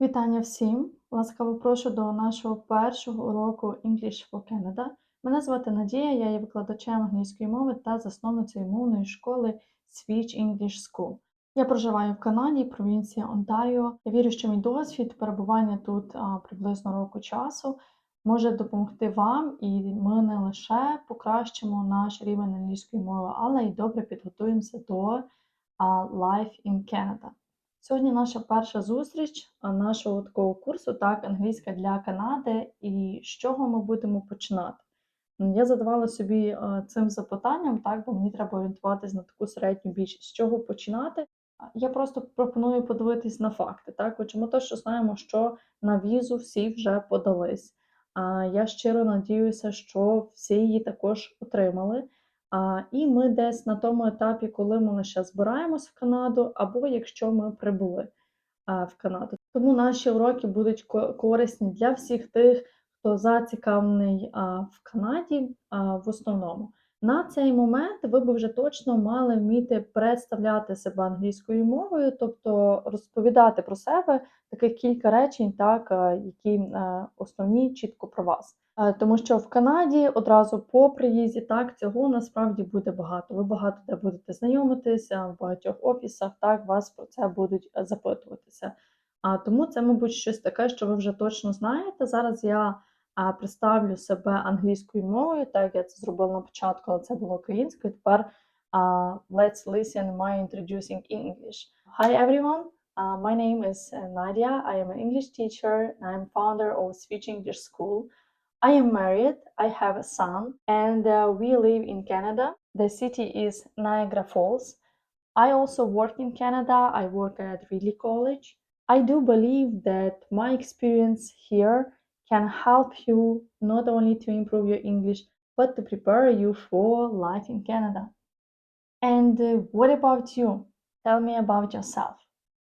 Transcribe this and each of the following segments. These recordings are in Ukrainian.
Вітання всім! Ласкаво прошу до нашого першого уроку English for Canada. Мене звати Надія, я є викладачем англійської мови та засновницею мовної школи Switch English School. Я проживаю в Канаді, провінція Онтаріо. Я вірю, що мій досвід перебування тут приблизно року часу може допомогти вам, і ми не лише покращимо наш рівень англійської мови, але й добре підготуємося до Life in Canada. Сьогодні наша перша зустріч нашого такого курсу, так, англійська для Канади. І з чого ми будемо починати? Я задавала собі цим запитанням, так, бо мені треба орієнтуватись на таку середню більшість. З чого починати? Я просто пропоную подивитись на факти. Так? Отже, ми точно знаємо, що на візу всі вже подались. А, Я щиро надіюся, що всі її також отримали. І ми десь на тому етапі, коли ми лише збираємось в Канаду, або якщо ми прибули в Канаду. Тому наші уроки будуть ко- корисні для всіх тих, хто зацікавлений в Канаді в основному. На цей момент ви б вже точно мали вміти представляти себе англійською мовою, тобто розповідати про себе таких кілька речень, так, е, які е, основні чітко про вас. Е, Тому що в Канаді одразу по приїзді так цього насправді буде багато. Ви багато де будете знайомитися в багатьох офісах, так вас про це будуть запитуватися. А тому це, мабуть, щось таке, що ви вже точно знаєте. Зараз я представлю себе англійською мовою, так як я це зробила на початку, але це було українською. Тепер а, let's listen my introducing in English. Hi everyone. Uh, my name is uh, Nadia. I am an English teacher and I'm founder of Switch English School. I am married, I have a son, and uh, we live in Canada. The city is Niagara Falls. I also work in Canada, I work at Ridley College. I do believe that my experience here can help you not only to improve your English, but to prepare you for life in Canada. And uh, what about you? Tell me about yourself.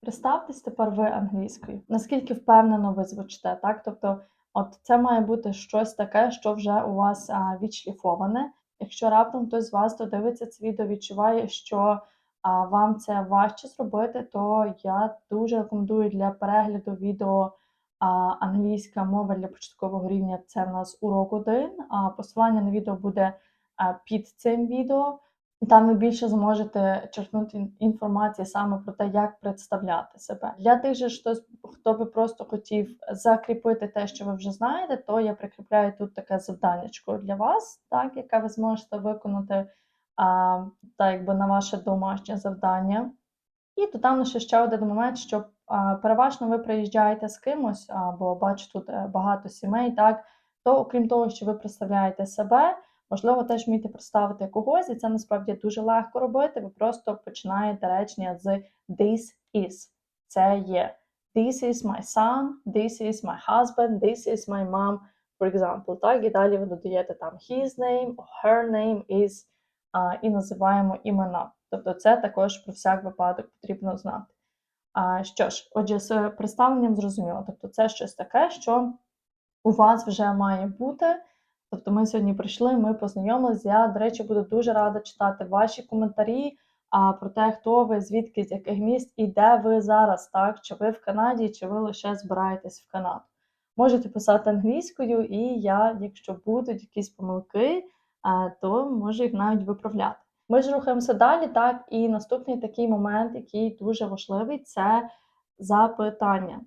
Представтесь тепер ви англійською. Наскільки впевнено ви звучите, так? Тобто, от це має бути щось таке, що вже у вас а, відшліфоване. Якщо раптом хтось з вас додивиться це відео, відчуває, що а, вам це важче зробити, то я дуже рекомендую для перегляду відео англійська мова для початкового рівня. Це в нас урок 1. А посилання на відео буде під цим відео. Там ви більше зможете черпнути ін- інформації саме про те, як представляти себе. Для тих же, хто, хто би просто хотів закріпити те, що ви вже знаєте, то я прикріпляю тут таке завданнячко для вас, так, яке ви зможете виконати а, так, якби на ваше домашнє завдання. І додам ще ще один момент, що а, переважно ви приїжджаєте з кимось, а, бо бачу тут е, багато сімей, так, то окрім того, що ви представляєте себе, можливо, теж вмієте представити когось, і це насправді дуже легко робити. Ви просто починаєте речення з this is. Це є. This is my son, this is my husband, this is my mom, for example. Так, і далі ви додаєте там his name, her name is, і називаємо імена. Тобто це також про всяк випадок потрібно знати. Що ж, отже, з представленням зрозуміло. Тобто це щось таке, що у вас вже має бути. Тобто ми сьогодні прийшли, ми познайомилися. Я, до речі, буду дуже рада читати ваші коментарі а, про те, хто ви, звідки, з яких міст і де ви зараз, так? Чи ви в Канаді, чи ви лише збираєтесь в Канаду. Можете писати англійською, і я, якщо будуть якісь помилки, а, то можу їх навіть виправляти. Ми ж рухаємося далі, так, і наступний такий момент, який дуже важливий, це запитання.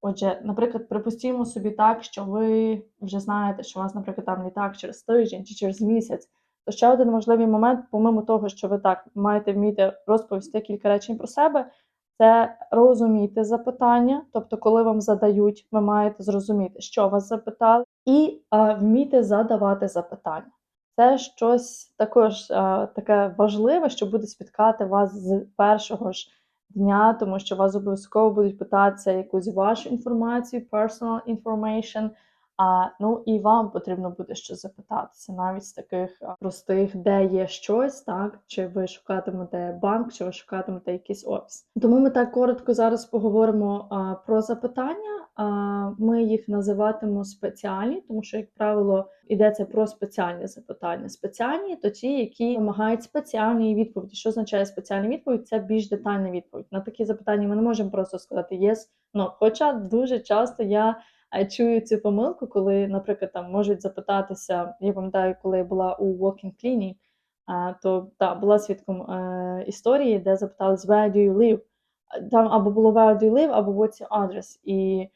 Отже, наприклад, припустімо собі так, що ви вже знаєте, що у вас, наприклад, там літак через тиждень чи через місяць. То ще один важливий момент, помимо того, що ви так маєте вміти розповісти кілька речень про себе, це розуміти запитання. Тобто, коли вам задають, ви маєте зрозуміти, що вас запитали, і а, вміти задавати запитання. Це щось також а, таке важливе, що буде спіткати вас з першого ж дня, тому що вас обов'язково будуть питатися якусь вашу інформацію, personal information, А, ну і вам потрібно буде щось запитатися, навіть з таких простих, де є щось, так? Чи ви шукатимете банк, чи ви шукатимете якийсь офіс. Тому ми так коротко зараз поговоримо а, про запитання. А, ми їх називатимемо спеціальні, тому що, як правило, йдеться про спеціальні запитання. Спеціальні то ті, які вимагають спеціальної відповіді. Що означає спеціальна відповідь? Це більш детальна відповідь. На такі запитання ми не можемо просто сказати yes, no. Хоча дуже часто я чую цю помилку, коли, наприклад, там можуть запитатися. Я пам'ятаю, коли я була у Walking Cleaning, а, то та, була свідком е, історії, де запитались Where do you live? Там або було Where do you live, або What's your address? І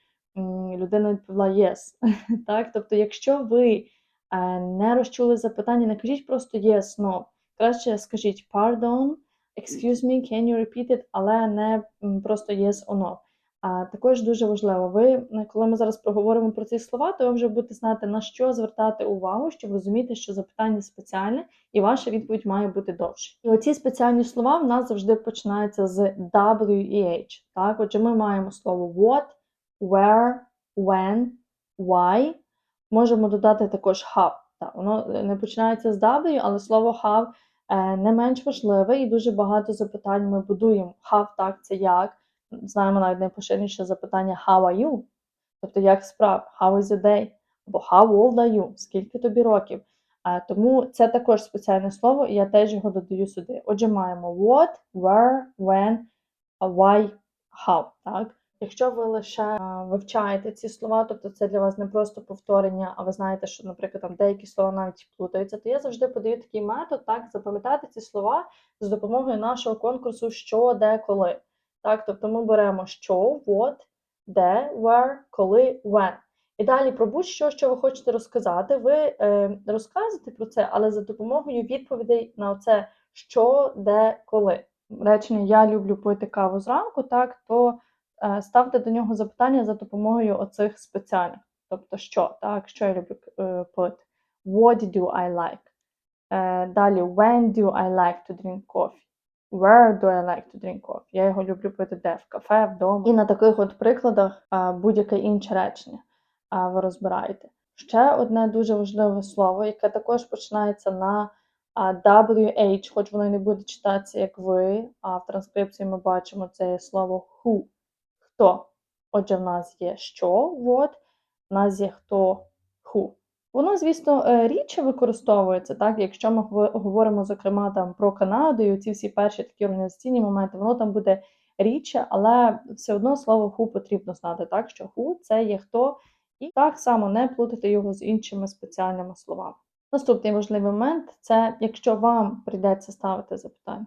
людина відповіла Yes. так? Тобто, якщо ви е, не розчули запитання, не кажіть просто Yes, no. Краще скажіть Pardon, excuse me, can you repeat it, але не просто Yes or no. А також дуже важливо, ви, е, коли ми зараз проговоримо про ці слова, то ви вже будете знати, на що звертати увагу, щоб розуміти, що запитання спеціальне, і ваша відповідь має бути довше. І оці спеціальні слова в нас завжди починаються з W і H. Так, отже, ми маємо слово what, where, when, why. Можемо додати також how. Так, воно е, не починається з W, але слово have е, не менш важливе, і дуже багато запитань ми будуємо. Have, так, це як знаємо навіть найпоширеніше запитання How are you? Тобто, як справ, How is your day? Або How old are you? Скільки тобі років? А, тому це також спеціальне слово, і я теж його додаю сюди. Отже, маємо what, where, when, why, how. Так? Якщо ви лише вивчаєте ці слова, тобто це для вас не просто повторення, а ви знаєте, що, наприклад, там деякі слова навіть плутаються, то я завжди подаю такий метод, так, запам'ятати ці слова з допомогою нашого конкурсу що, де, коли. Так, тобто ми беремо що, what, де, where, коли, when. І далі про будь-що, що ви хочете розказати, ви е, розказуєте про це, але за допомогою відповідей на це що, де, коли. Речення Я люблю пити каву зранку, так, то е, ставте до нього запитання за допомогою оцих спеціальних. Тобто, що, так, що я люблю е, пити. What do I like? Е, далі, when do I like to drink coffee? Where do I like to drink coffee? Я його люблю пити де в кафе, вдома. І на таких от прикладах будь-яке інше речення ви розбираєте. Ще одне дуже важливе слово, яке також починається на WH, хоч воно і не буде читатися як ви, а в транскрипції ми бачимо це слово who. Хто? Отже, в нас є що, what, в нас є хто, who. Воно, звісно, е, рідше використовується, так, якщо ми говоримо, зокрема, там про Канаду і ці всі перші такі організаційні моменти, воно там буде рідше, але все одно слово who потрібно знати, так, що who – це є хто, і так само не плутати його з іншими спеціальними словами. Наступний важливий момент це якщо вам прийдеться ставити запитання.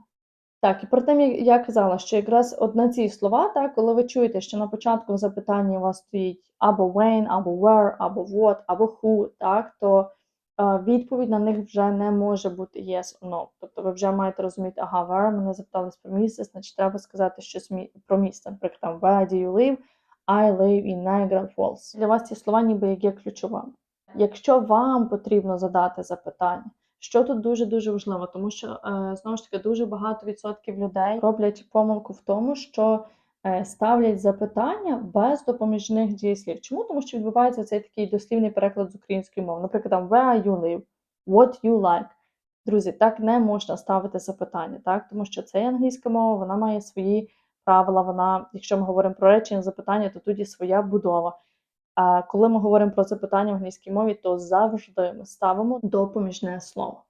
Так, і про те, я казала, що якраз от на ці слова, так, коли ви чуєте, що на початку в запитанні у вас стоїть або when, або where, або what, або who, так, то е, відповідь на них вже не може бути yes or no. Тобто ви вже маєте розуміти, ага, where, мене запитались про місце, значить треба сказати щось про місце. Наприклад, там, where do you live? I live in Niagara Falls. Для вас ці слова ніби як є ключовими. Якщо вам потрібно задати запитання, що тут дуже-дуже важливо, тому що е, знову ж таки дуже багато відсотків людей роблять помилку в тому, що е, ставлять запитання без допоміжних дієслів. Чому? Тому що відбувається цей такий дослівний переклад з української мови. Наприклад, там where you live, what you like. Друзі, так не можна ставити запитання, так? Тому що це англійська мова, вона має свої правила. Вона, якщо ми говоримо про речення запитання, то тут є своя будова. А коли ми говоримо про запитання в англійській мові, то завжди ми ставимо допоміжне слово.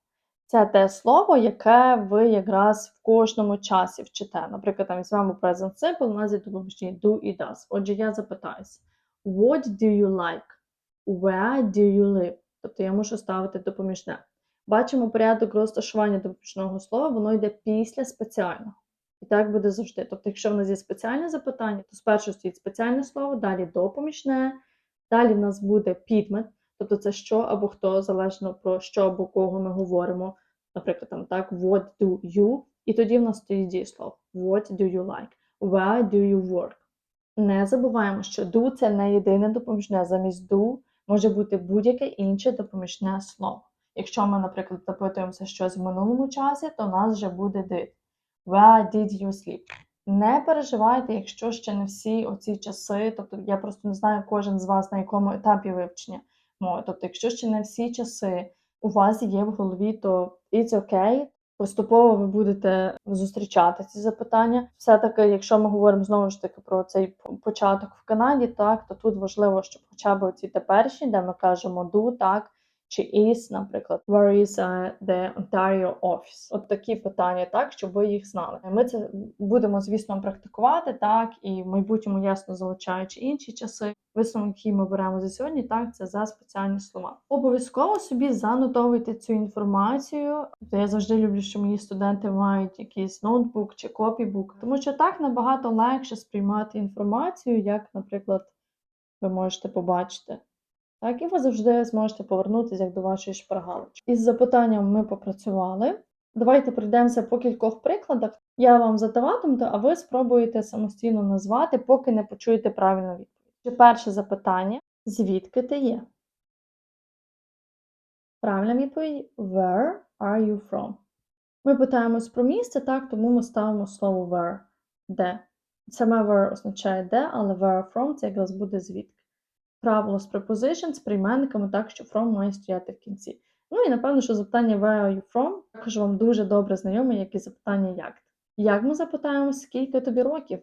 Це те слово, яке ви якраз в кожному часі вчите. Наприклад, там візьмемо present simple, у нас є допоміжні do і does. Отже, я запитаюся: What do you like? Where do you live? Тобто я можу ставити допоміжне. Бачимо порядок розташування допоміжного слова, воно йде після спеціального. І так буде завжди. Тобто, якщо в нас є спеціальне запитання, то спершу стоїть спеціальне слово, далі допоміжне, далі в нас буде підмет, тобто це що або хто, залежно про що або кого ми говоримо. Наприклад, там так, what do you, і тоді в нас стоїть дієслово. What do you like? Where do you work? Не забуваємо, що do це не єдине допоміжне. Замість do може бути будь-яке інше допоміжне слово. Якщо ми, наприклад, запитуємося щось в минулому часі, то у нас вже буде did. Where did you sleep? Не переживайте, якщо ще не всі оці часи, тобто я просто не знаю кожен з вас на якому етапі вивчення. мови. Тобто, якщо ще не всі часи у вас є в голові, то it's okay. Поступово ви будете зустрічати ці запитання. Все-таки, якщо ми говоримо знову ж таки про цей початок в Канаді, так то тут важливо, щоб хоча б ці теперішні, де ми кажемо do, так чи is, наприклад, where is the Ontario office? От такі питання, так, щоб ви їх знали. Ми це будемо, звісно, практикувати, так, і в майбутньому ясно залучаючи інші часи. Висновок, який ми беремо за сьогодні, так, це за спеціальні слова. Обов'язково собі занотовуйте цю інформацію. Тобто Я завжди люблю, що мої студенти мають якийсь ноутбук чи копібук, тому що так набагато легше сприймати інформацію, як, наприклад, ви можете побачити. Так, і ви завжди зможете повернутися як до вашої шпаргалочки. Із запитанням ми попрацювали. Давайте пройдемося по кількох прикладах. Я вам задаватиму, а ви спробуєте самостійно назвати, поки не почуєте правильну відповідь. Перше запитання: звідки ти є? Правильна відповідь Where are you from? Ми питаємось про місце, так, тому ми ставимо слово where. Де? Саме where означає де, але where from це якраз буде звідки. Правило з preposition з прийменниками так, що from має стояти в кінці. Ну і напевно, що запитання where are you from також вам дуже добре знайоме, як і запитання як. Як ми запитаємо, скільки тобі років?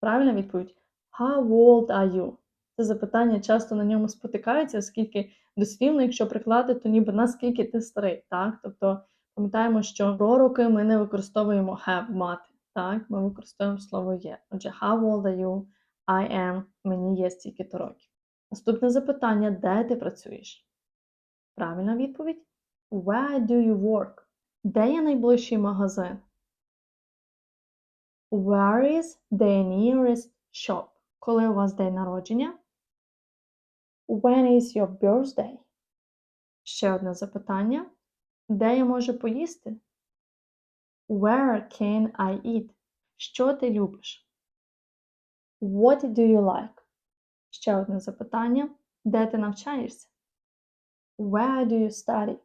Правильна відповідь How old are you? Це запитання часто на ньому спотикаються, оскільки дослівно, якщо прикладати, то ніби наскільки ти старий, так? Тобто пам'ятаємо, що про роки ми не використовуємо have мати, так? Ми використовуємо слово є. Отже, how old are you? I am, мені є стільки-то років. Наступне запитання: де ти працюєш? Правильна відповідь Where do you work? Де є найближчий магазин? Where is the nearest shop? Коли у вас день народження? When is your birthday? Ще одне запитання. Де я можу поїсти? Where can I eat? Що ти любиш? What do you like? Ще одне запитання. Де ти навчаєшся? Where do you study?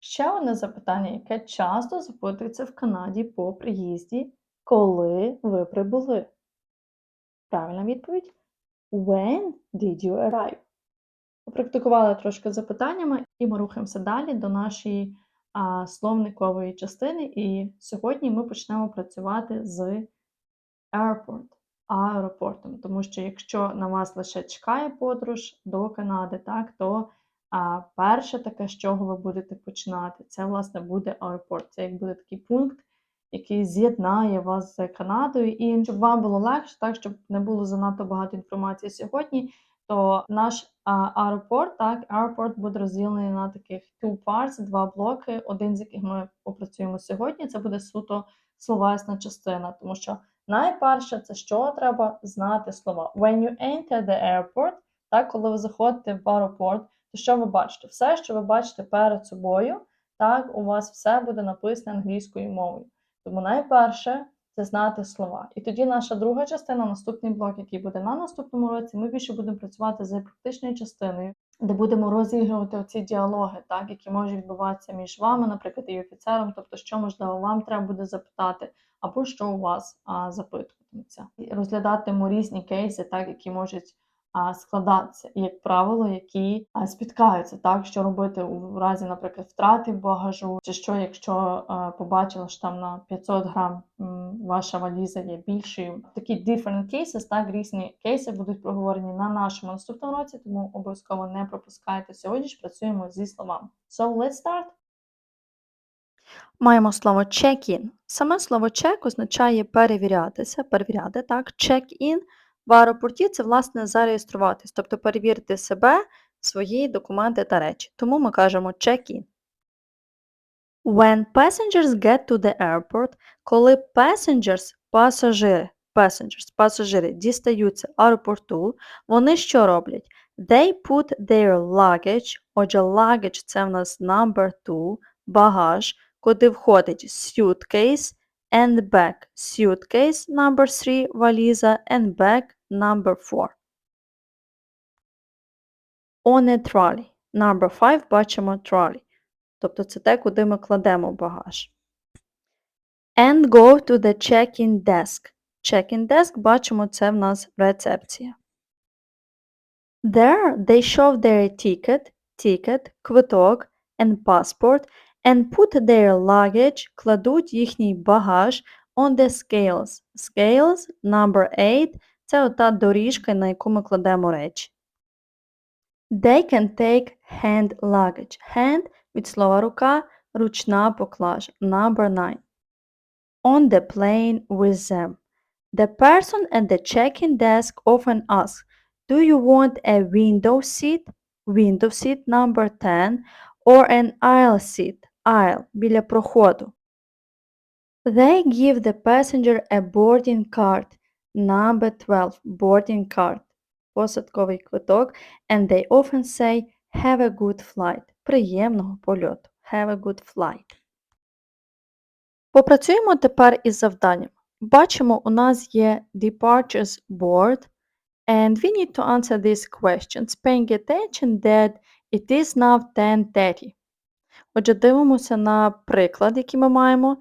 Ще одне запитання, яке часто запитується в Канаді по приїзді, коли ви прибули. Правильна відповідь When did you arrive? Попрактикували трошки запитаннями, і ми рухаємося далі до нашої а, словникової частини. І сьогодні ми почнемо працювати з airport, аеропортом. Тому що якщо на вас лише чекає подорож до Канади, так, то а, перше таке, з чого ви будете починати, це, власне, буде аеропорт. Це як буде такий пункт, який з'єднає вас з Канадою. І щоб вам було легше, так, щоб не було занадто багато інформації сьогодні, то наш аеропорт, так, аеропорт буде розділений на таких two parts, два блоки, один з яких ми попрацюємо сьогодні. Це буде суто словесна частина, тому що найперше, це що треба знати слова. When you enter the airport, так, коли ви заходите в аеропорт, то що ви бачите? Все, що ви бачите перед собою, так, у вас все буде написано англійською мовою. Тому найперше це знати слова. І тоді наша друга частина, наступний блок, який буде на наступному році, ми більше будемо працювати з практичною частиною, де будемо розігрувати оці діалоги, так, які можуть відбуватися між вами, наприклад, і офіцером, тобто, що можливо вам треба буде запитати, або що у вас а, запитуватиметься. І Розглядатимемо різні кейси, так, які можуть а, складатися, і, як правило, які а, спіткаються, так, що робити у разі, наприклад, втрати багажу, чи що, якщо а, побачила, що там на 500 грам ваша валіза є більшою. Такі different cases, так, різні кейси будуть проговорені на нашому наступному році, тому обов'язково не пропускайте. Сьогодні ж працюємо зі словами. So, let's start. Маємо слово check-in. Саме слово check означає перевірятися, перевіряти, так? Check-in в аеропорті це, власне, зареєструватись, тобто перевірити себе, свої документи та речі. Тому ми кажемо check-in. When passengers get to the airport, коли passengers, пасажири, passengers, пасажири дістаються аеропорту, вони що роблять? They put their luggage, отже, luggage – це в нас number two, багаж, куди входить suitcase and bag. Suitcase number 3 валіза and bag number 4. On a trolley. Number 5 бачимо trolley. Тобто це те, куди ми кладемо багаж. And go to the check-in desk. Check-in desk бачимо, це в нас рецепція. There they show their ticket, ticket, квиток and passport and put their luggage, кладуть їхній багаж on the scales. Scales number 8 – це ота доріжка, на яку ми кладемо речі. They can take hand luggage. Hand від слова рука, ручна поклажа. Number 9. On the plane with them. The person at the check-in desk often asks, Do you want a window seat? Window seat number 10 or an aisle seat? Aisle біля проходу. They give the passenger a boarding card. Number 12 boarding card. Посадковий квиток. And they often say have a good flight. Приємного польоту. Have a good flight. Попрацюємо тепер із завданням. Бачимо, у нас є departures board, and we need to answer these questions, paying attention that it is now 10.30. Отже, дивимося на приклад, який ми маємо.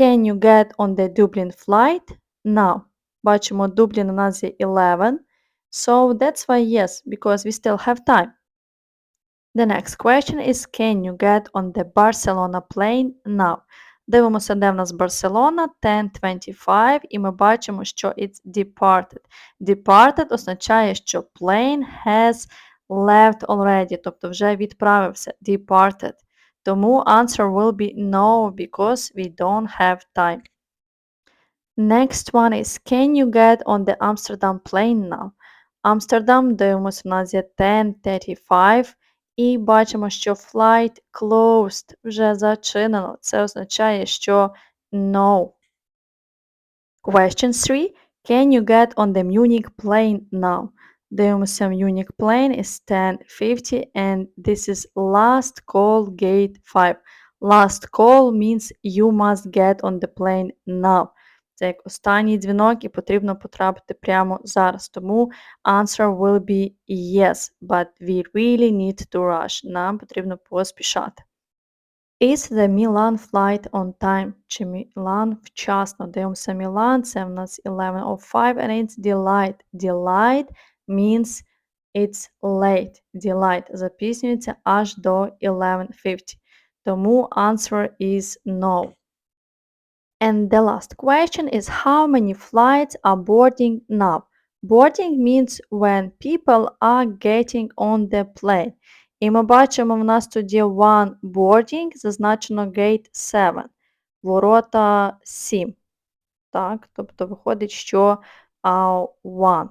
Can you get on the Dublin flight? Now. Бачимо, Dublin у нас є 11. So that's why yes, because we still have time. The next question is Can you get on the Barcelona plane now? Дивимося, де в нас Барселона, 10.25, і ми бачимо, що it's departed. Departed означає, що plane has left already, тобто вже відправився, departed. Тому answer will be no, because we don't have time. Next one is Can you get on the Amsterdam plane now? Amsterdam, дивимося, у нас є 10.35. І бачимо, що flight closed вже зачинено. Це означає, що no. Question 3. Can you get on the Munich plane now? Дивимося, Munich plane is 10.50 and this is last call gate 5. Last call means you must get on the plane now. Це як останній дзвінок і потрібно потрапити прямо зараз. Тому answer will be yes, but we really need to rush. Нам потрібно поспішати. Is the Milan flight on time? Чи Мілан вчасно? Дивимося Мілан, це в нас 11.05 and it's delight. Delight means it's late. Delight запізнюється аж до 11.50. Тому answer is no. And the last question is how many flights are boarding now? Boarding means when people are getting on the plane. І ми бачимо, в нас тут one boarding, зазначено gate 7, ворота 7. Так, тобто виходить, що uh, one.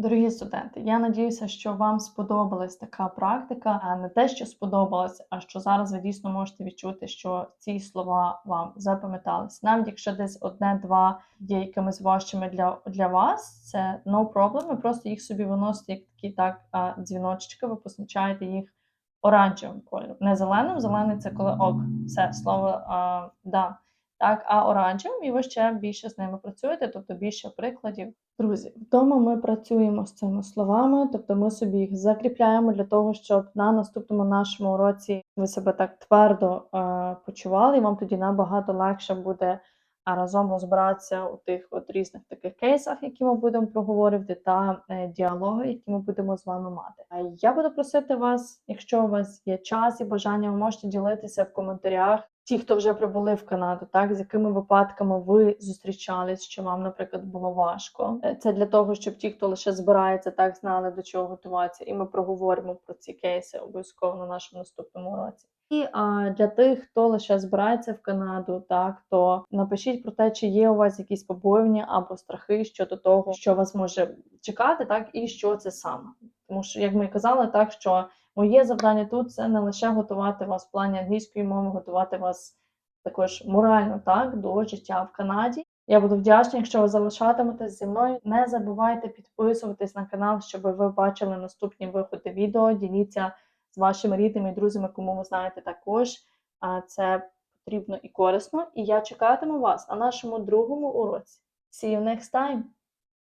Дорогі студенти, я надіюся, що вам сподобалась така практика, а не те, що сподобалось, а що зараз ви дійсно можете відчути, що ці слова вам запам'ятались. Навіть якщо десь одне-два є якимись важчими для, для вас, це no problem, ви просто їх собі виносите як такі так дзвіночки, ви позначаєте їх оранжевим кольором. Не зеленим, зелений це коли ок, все слово а, да. Так, а оранжевим, і ви ще більше з ними працюєте, тобто більше прикладів. Друзі, вдома ми працюємо з цими словами, тобто ми собі їх закріпляємо для того, щоб на наступному нашому уроці ви себе так твердо е, почували, і вам тоді набагато легше буде а, разом розбиратися у тих от різних таких кейсах, які ми будемо проговорювати, та е, діалоги, які ми будемо з вами мати. А я буду просити вас, якщо у вас є час і бажання, ви можете ділитися в коментарях. Ті, хто вже прибули в Канаду, так з якими випадками ви зустрічались, що вам, наприклад, було важко. Е, Це для того, щоб ті, хто лише збирається, так знали до чого готуватися, і ми проговоримо про ці кейси обов'язково на нашому наступному уроці. І а, для тих, хто лише збирається в Канаду, так то напишіть про те, чи є у вас якісь побоювання або страхи щодо того, що вас може чекати, так і що це саме. Тому що, як ми казали, так що моє завдання тут це не лише готувати вас в плані англійської мови, готувати вас також морально так до життя в Канаді. Я буду вдячна, якщо ви залишатиметесь зі мною. Не забувайте підписуватись на канал, щоб ви бачили наступні виходи відео. Діліться вашими рідними і друзями, кому ви знаєте також. Це потрібно і корисно. І я чекатиму вас на нашому другому уроці. See you next time!